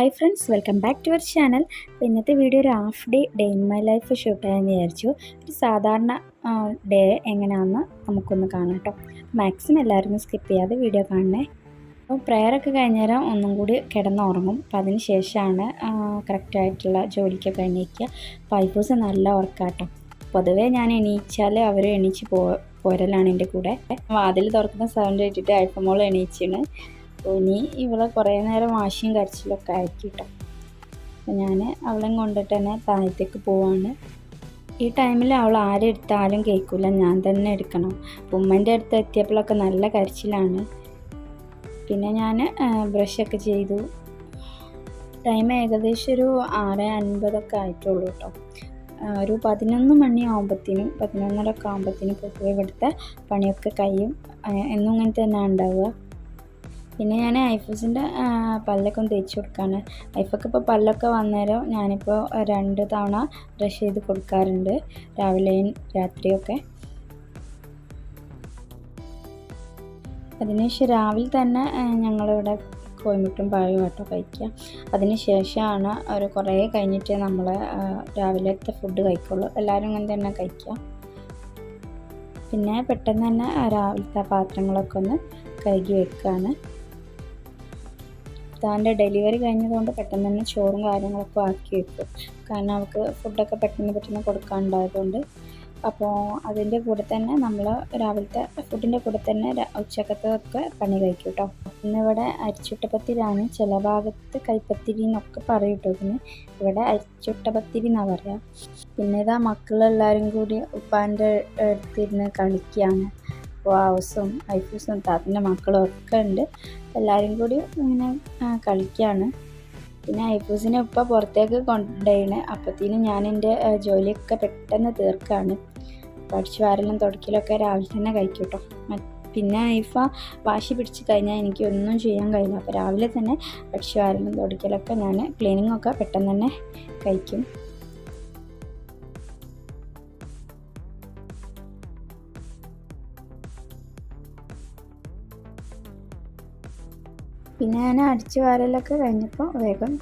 Hi friends welcome back to our channel ഇന്നത്തെ video ഒരു half day day in my life shoot ചെയ്യാമെന്ന് വിചാരിച്ചു. ഒരു സാധാരണ ഡേ എങ്ങനെയാണെന്ന് നമുക്കൊന്ന് കാണാം കേട്ടോ മാക്സിമം എല്ലാവരും സ്കിപ്പ് ചെയ്യാതെ വീഡിയോ കാണണേ. അപ്പോൾ പ്രെയറൊക്കെ കഴിഞ്ഞേരം ഒന്നും കൂടി കിടന്നുറങ്ങും. അപ്പം അതിന് ശേഷമാണ് കറക്റ്റായിട്ടുള്ള ജോലിക്കൊക്കെ എണീക്കുക. പൈപ്പൂസ് നല്ല ഉറക്കാട്ടോ. പൊതുവേ ഞാൻ എണീച്ചാൽ അവർ എണീച്ച് പോ പോരലാണ് എന്റെ കൂടെ. വാതിൽ തുറക്കുന്ന സൗണ്ട് കേട്ടിട്ട് അയപ്പമോൾ എണീച്ചാണ്. അപ്പോൾ ഇനി ഇവളെ കുറേ നേരം വാശിയും കരച്ചിലൊക്കെ ആയിരിക്കും കേട്ടോ അപ്പോൾ ഞാൻ അവളെയും കൊണ്ടിട്ട് തന്നെ താഴത്തേക്ക് പോവാണ്. ഈ ടൈമിൽ അവൾ ആരെടുത്താലും കേൾക്കില്ല ഞാൻ തന്നെ എടുക്കണം. ഉമ്മന്റെ അടുത്ത് എത്തിയപ്പോഴൊക്കെ നല്ല കരച്ചിലാണ്. പിന്നെ ഞാൻ ബ്രഷൊക്കെ ചെയ്തു. ടൈം ഏകദേശം ഒരു ആറ് അൻപതൊക്കെ ആയിട്ടുള്ളൂ കേട്ടോ. ഒരു പതിനൊന്ന് മണി ആകുമ്പത്തേനും പതിനൊന്നരൊക്കെ ആകുമ്പത്തേനും പൊതുവെ ഇവിടുത്തെ പണിയൊക്കെ കഴിയും. എന്നും ഇങ്ങനെ തന്നെ ഉണ്ടാവുക. പിന്നെ ഞാൻ ഐഫസിന്റെ പല്ലൊക്കെ ഒന്ന് തേച്ച് കൊടുക്കാണ്. ഐഫൊക്കെ ഇപ്പോൾ പല്ലൊക്കെ വന്നേരം ഞാനിപ്പോൾ രണ്ട് തവണ ബ്രഷ് ചെയ്ത് കൊടുക്കാറുണ്ട്. രാവിലെയും രാത്രിയൊക്കെ. അതിനുശേഷം രാവിലെ തന്നെ ഞങ്ങളിവിടെ കോയമ്പട്ടും പായും കേട്ടോ കഴിക്കുക. അതിന് ശേഷമാണ് ഒരു കുറേ കഴിഞ്ഞിട്ട് നമ്മൾ രാവിലത്തെ ഫുഡ് കഴിക്കുള്ളൂ. എല്ലാവരും ഇങ്ങനെ തന്നെ കഴിക്കുക. പിന്നെ പെട്ടെന്ന് തന്നെ രാവിലത്തെ പാത്രങ്ങളൊക്കെ ഒന്ന് കഴുകി വെക്കുകയാണ് താന്റെ ഡെലിവറി കഴിഞ്ഞതുകൊണ്ട് പെട്ടെന്ന് തന്നെ ചോറും കാര്യങ്ങളൊക്കെ ആക്കി വെക്കും കാരണം അവൾക്ക് ഫുഡൊക്കെ പെട്ടെന്ന് പെട്ടെന്ന് കൊടുക്കാനുണ്ടായതുകൊണ്ട്. അപ്പോൾ അതിന്റെ കൂടെ തന്നെ നമ്മൾ രാവിലത്തെ ഫുഡിന്റെ കൂടെ തന്നെ ഉച്ചക്കത്തൊക്കെ പണി കഴിക്കും കേട്ടോ ഇന്നിവിടെ അരിച്ചുട്ടപ്പത്തിരിയാണ് ചില ഭാഗത്ത് കൈപ്പത്തിരി എന്നൊക്കെ പറയും കേട്ടോ ഇതിന് ഇവിടെ അരിച്ചുട്ടപ്പത്തിരി എന്നാണ് പറയുക പിന്നെ ഇതാ മക്കളെല്ലാവരും കൂടി ഉപ്പാന്റെ അടുത്തിരുന്ന് കളിക്കുകയാണ്. വാവസും ഐഫൂസും താത്തിന്റെ മക്കളും ഒക്കെ ഉണ്ട്. എല്ലാവരും കൂടി ഇങ്ങനെ കളിക്കുകയാണ് പിന്നെ ഐഫൂസിനെ ഉപ്പ പുറത്തേക്ക് കൊണ്ടുപോയിണ്. അപ്പത്തേനും ഞാൻ എന്റെ ജോലിയൊക്കെ പെട്ടെന്ന് തീർക്കാണ്. പഠിച്ചു വാരലും തുടക്കലൊക്കെ രാവിലെ തന്നെ കഴിക്കും കേട്ടോ പിന്നെ ഐഫ വാശി പിടിച്ച് കഴിഞ്ഞാൽ എനിക്ക് ഒന്നും ചെയ്യാൻ കഴിയില്ല. അപ്പോൾ രാവിലെ തന്നെ പഠിച്ചു വാരലും തുടക്കലൊക്കെ ഞാൻ ക്ലീനിങ്ങൊക്കെ പെട്ടെന്ന് തന്നെ കഴിക്കും. പിന്നെ ഞാൻ അടിച്ചു വാരലൊക്കെ കഴിഞ്ഞപ്പോൾ വേഗം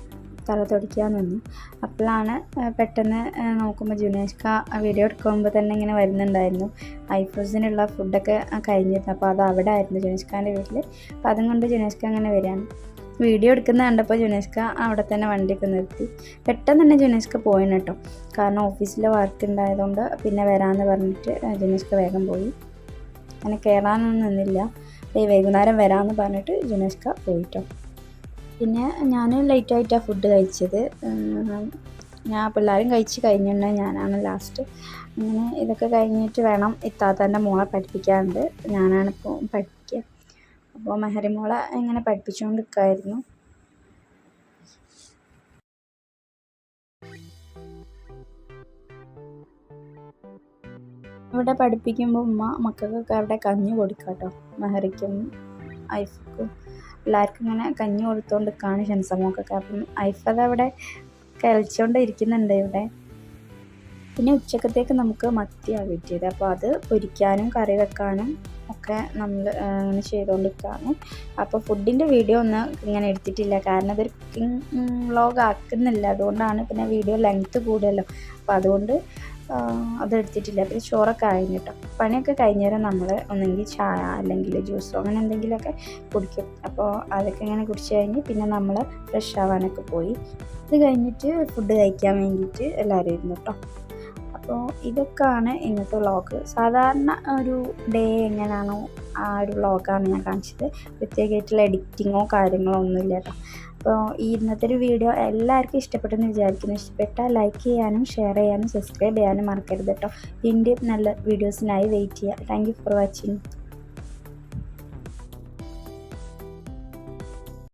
തല തുടയ്ക്കാൻ നിന്നു അപ്പോഴാണ് പെട്ടെന്ന് നോക്കുമ്പോൾ ജുനേഷ്ക വീഡിയോ എടുക്കുമ്പോൾ തന്നെ ഇങ്ങനെ വരുന്നുണ്ടായിരുന്നു. ഐഫോസിനുള്ള ഫുഡൊക്കെ കഴിഞ്ഞിരുന്നു. അപ്പോൾ അത് അവിടെ ആയിരുന്നു ജുനേഷ്കാന്റെ വീട്ടിൽ. അപ്പോൾ അതും കൊണ്ട് ജുനേഷ്ക അങ്ങനെ വരികയാണ്. വീഡിയോ എടുക്കുന്ന കണ്ടപ്പോൾ ജുനേഷ്ക അവിടെ തന്നെ വണ്ടിയൊക്കെ നിർത്തി. പെട്ടെന്ന് തന്നെ ജുനേഷ്ക പോയിന് കേട്ടോ. കാരണം ഓഫീസിലെ വർക്ക് ഉണ്ടായതുകൊണ്ട് പിന്നെ വരാമെന്ന് പറഞ്ഞിട്ട് ജുനേഷ്ക വേഗം പോയി. അങ്ങനെ കയറാനൊന്നും നിന്നില്ല. ഈ വൈകുന്നേരം വരാമെന്ന് പറഞ്ഞിട്ട് ജുനേഷ്ക പോയിട്ടോ. പിന്നെ ഞാൻ ലേറ്റായിട്ടാണ് ഫുഡ് കഴിച്ചത്. ഞാൻ പിള്ളേരും കഴിച്ച് കഴിഞ്ഞിട്ടുണ്ട് ഞാനാണ് ലാസ്റ്റ് അങ്ങനെ ഇതൊക്കെ കഴിഞ്ഞിട്ട് വേണം ഇത്താത്തന്റെ മോളെ പഠിപ്പിക്കാറുണ്ട് ഞാനാണ് ഇപ്പോൾ പഠിപ്പിക്കുക അപ്പോൾ മെഹറി മോളെ ഇങ്ങനെ പഠിപ്പിച്ചുകൊണ്ട് ഇവിടെ പഠിപ്പിക്കുമ്പോൾ ഉമ്മ മക്കൾക്കൊക്കെ അവിടെ കഞ്ഞി കൊടുക്കാട്ടോ കേട്ടോ മെഹറിക്കും ഐഫക്കും എല്ലാവർക്കും ഇങ്ങനെ കഞ്ഞി കൊടുത്തുകൊണ്ട് കാണും ഷൻസമോക്കൊക്കെ അപ്പം ഐഫത് അവിടെ കരച്ചുകൊണ്ട് ഇരിക്കുന്നുണ്ട് ഇവിടെ. പിന്നെ ഉച്ചക്കത്തേക്ക് നമുക്ക് മത്തിയാണ് കിട്ടിയത്. അപ്പോൾ അത് പൊരിക്കാനും കറി വെക്കാനും ഒക്കെ നമ്മൾ ഇങ്ങനെ ചെയ്തുകൊണ്ടിരിക്കുകയാണ് അപ്പോൾ ഫുഡിന്റെ വീഡിയോ ഒന്നും ഇങ്ങനെ എടുത്തിട്ടില്ല. കാരണം അതൊരു കുക്കിംഗ് വ്ളോഗ് ആക്കുന്നില്ല. അതുകൊണ്ടാണ് പിന്നെ വീഡിയോ ലെങ്ത്ത് കൂടുതലോ അപ്പോൾ അതുകൊണ്ട് അത് എടുത്തിട്ടില്ല പിന്നെ ചോറൊക്കെ കഴിഞ്ഞു കേട്ടോ പണിയൊക്കെ കഴിഞ്ഞേരം നമ്മൾ ഒന്നെങ്കിൽ ചായ അല്ലെങ്കിൽ ജ്യൂസോ അങ്ങനെ എന്തെങ്കിലുമൊക്കെ കുടിക്കും. അപ്പോൾ അതൊക്കെ ഇങ്ങനെ കുടിച്ച് കഴിഞ്ഞ് പിന്നെ നമ്മൾ ഫ്രഷ് ആവാനൊക്കെ പോയി. ഇത് കഴിഞ്ഞിട്ട് ഫുഡ് കഴിക്കാൻ വേണ്ടിയിട്ട് എല്ലാവരും ഇരുന്നു കേട്ടോ അപ്പോൾ ഇതൊക്കെയാണ് ഇന്നത്തെ വ്ളോഗ് സാധാരണ ഒരു ഡേ എങ്ങനെയാണോ ആ ഒരു വ്ളോഗാണ് ഞാൻ കാണിച്ചത്. പ്രത്യേകമായിട്ടുള്ള എഡിറ്റിങ്ങോ കാര്യങ്ങളോ ഒന്നുമില്ല കേട്ടോ. അപ്പോൾ ഈ ഇന്നത്തെ ഒരു വീഡിയോ എല്ലാവർക്കും ഇഷ്ടപ്പെട്ടെന്ന് വിചാരിക്കുന്നു. ഇഷ്ടപ്പെട്ടാൽ ലൈക്ക് ചെയ്യാനും ഷെയർ ചെയ്യാനും സബ്സ്ക്രൈബ് ചെയ്യാനും മറക്കരുത് കേട്ടോ. വീണ്ടും നല്ല വീഡിയോസിനായി വെയിറ്റ് ചെയ്യുക താങ്ക് ഫോർ വാച്ചിങ്